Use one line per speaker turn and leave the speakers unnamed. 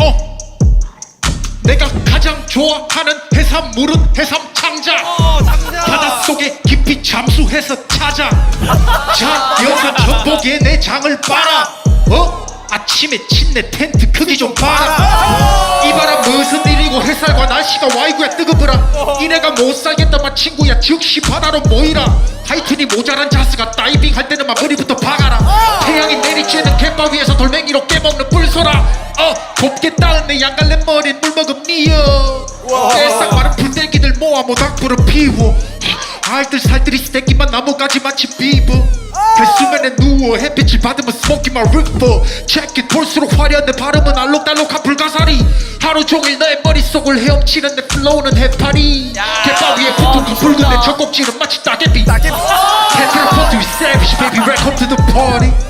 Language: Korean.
어? 내가 가장 좋아하는 해산물은 해삼 창자.
어 장자.
바닷속에 깊이 잠수해서 찾아. 자 여기서 전복에 내 장을 빨아. 어? 아침에 침내 텐트 크기 좀 봐라 날씨가 와이구야 뜨거워라. 이내가 못 살겠다 마 친구야. 즉시 바다로 모이라. 하이튼이 모자란 자스가 다이빙 할 때는 막 머리부터 박아라. 태양이 내리쬐는 갯바 위에서 돌멩이로 깨먹는 뿔소라. 어 곱게 따은 내 양갈래 머린 물먹은 미어. 내싹 마른 풀떼기들 모아 모닥불을 피워. 알들 살들이 스테이키만 나무까지 마치 비버 배수면에 누워 햇빛을 받으면 스모키만 리퍼 체크 볼수록 화려한 내 발음은 알록달록한 불가사리 하루 종일 너의 머릿속을 헤엄치는 내 플로우는 해파리 갯바 위에 푹푹 붉은 내 젖꼭지는 마치 따개비 what to be savage, baby. Welcome to the party.